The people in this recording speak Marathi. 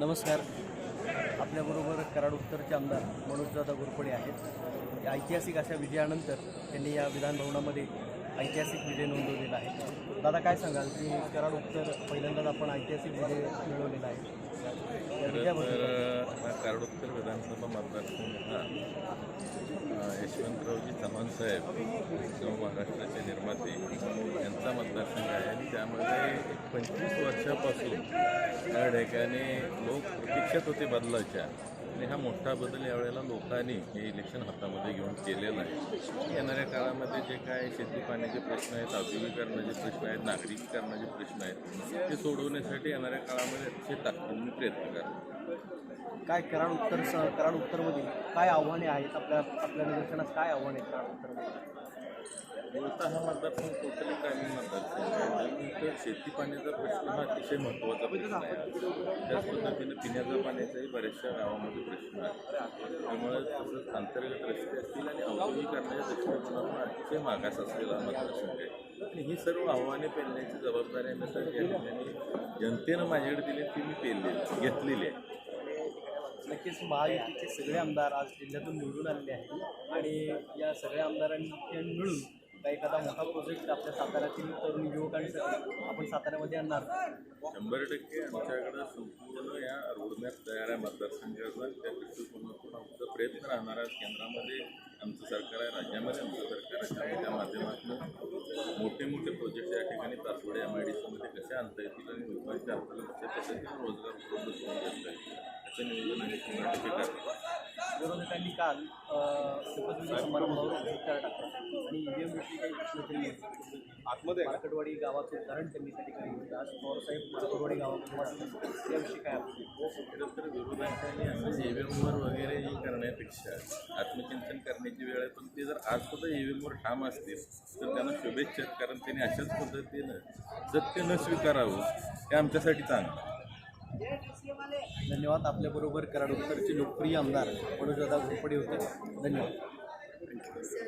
नमस्कार. आपल्याबरोबर कराड उत्तरचे आमदार मनोजदादा घोरपडे आहेत. ऐतिहासिक अशा विजयानंतर त्यांनी या विधानभवनामध्ये ऐतिहासिक विजय नोंदवलेला आहे. दादा काय सांगाल की कराड उत्तर पहिल्यांदाच आपण ऐतिहासिक विजय मिळवलेला आहे. या खरं विजयाबद्दल तर हा कारडोत्तर विधानसभा मतदारसंघ हा यशवंतरावजी चव्हाण साहेब नव महाराष्ट्राचे निर्माते यांचा मतदारसंघ आहे आणि त्यामध्ये पंचवीस वर्षापासून या ठिकाणी लोक प्रतीक्षेत होते बदलाच्या. आणि हा मोठा बदल यावेळेला लोकांनी हे इलेक्शन हातामध्ये घेऊन केलेलं आहे. येणाऱ्या काळामध्ये जे काय शेती पाण्याचे प्रश्न आहेत औद्योगिकरणाचे प्रश्न आहेत नागरिकीकरणाचे प्रश्न आहेत ते सोडवण्यासाठी येणाऱ्या काळामध्ये अतिशय ताकदीने प्रयत्न करतात. काय कराड उत्तर कराड उत्तरमध्ये काय आव्हाने आहेत? आपल्या आपल्या निदर्शनास काय आव्हाने आहेत कराड उत्तरमध्ये? मूळतः हा मतदारसंघ टोटली ग्रामीण मतदारसंघ आहे शेती पाण्याचा प्रश्न हा अतिशय महत्त्वाचा प्रश्न आहे. त्याच पद्धतीने पिण्याच्या पाण्याचाही बऱ्याचशा गावामध्ये प्रश्न आहे. त्यामुळे तसंच अंतर्गत रस्ते असतील आणि औद्योगिकरणाच्या दृष्टिकोनातून अतिशय मागास असलेला मतदारसंघ आहे. आणि ही सर्व आव्हाने पेलण्याची जबाबदारी आम्ही तर या ठिकाणी जनतेनं माझ्याकडे दिली ती मी पेललेली घेतलेली आहे. नक्कीच महायुतीचे सगळे आमदार आज जिल्ह्यातून निवडून आलेले आहेत. आणि या सगळ्या आमदारांनी मिळून काही एखादा मोठा प्रोजेक्ट आपल्या साताऱ्यातील तरुण युवकांसाठी आपण साताऱ्यामध्ये आणणार. शंभर टक्के आमच्याकडं संपूर्ण या रोडमॅप तयार आहे मतदारसंघाचा. त्या दृष्टिकोनातून आमचा प्रयत्न राहणार आहे. केंद्रामध्ये आमचं सरकार आहे राज्यामध्ये आमचं सरकार आहे. त्या माध्यमातून मोठे मोठे प्रोजेक्ट या ठिकाणी तासवडे एम आय डी सीमध्ये कसे आणता येतील आणि लोकांच्या आपल्याला कशा पद्धतीने रोजगार उपलब्ध करून देता येईल असं नियोजन आम्ही शंभर टक्के विरोधकांनी काल अ, शपथविधी समारंभावर उपचार टाकला. आणि ईव्हीएम विषयी काही प्रश्न केले आतमध्ये? मार्कडवाडी गावाचं उदाहरण त्यांनी त्या ठिकाणी घेतलं आज पवारसाहेब मार्कडवाडी गावामध्ये वाटलं काय तर विरोधकांनी असं ईव्हीएमवर वगैरे हे करण्यापेक्षा आत्मचिंतन करण्याची वेळ आहे. पण ते जर आज सुद्धा ईव्हीएमवर ठाम असतील तर त्यांना शुभेच्छा आहेत. कारण त्यांनी अशाच पद्धतीनं सत्य न स्वीकारावं हे आमच्यासाठी चांगलं. धन्यवाद. आपल्याबरोबर कराड उत्तरचे लोकप्रिय आमदार मनोजदादा घोरपडे होते. धन्यवाद.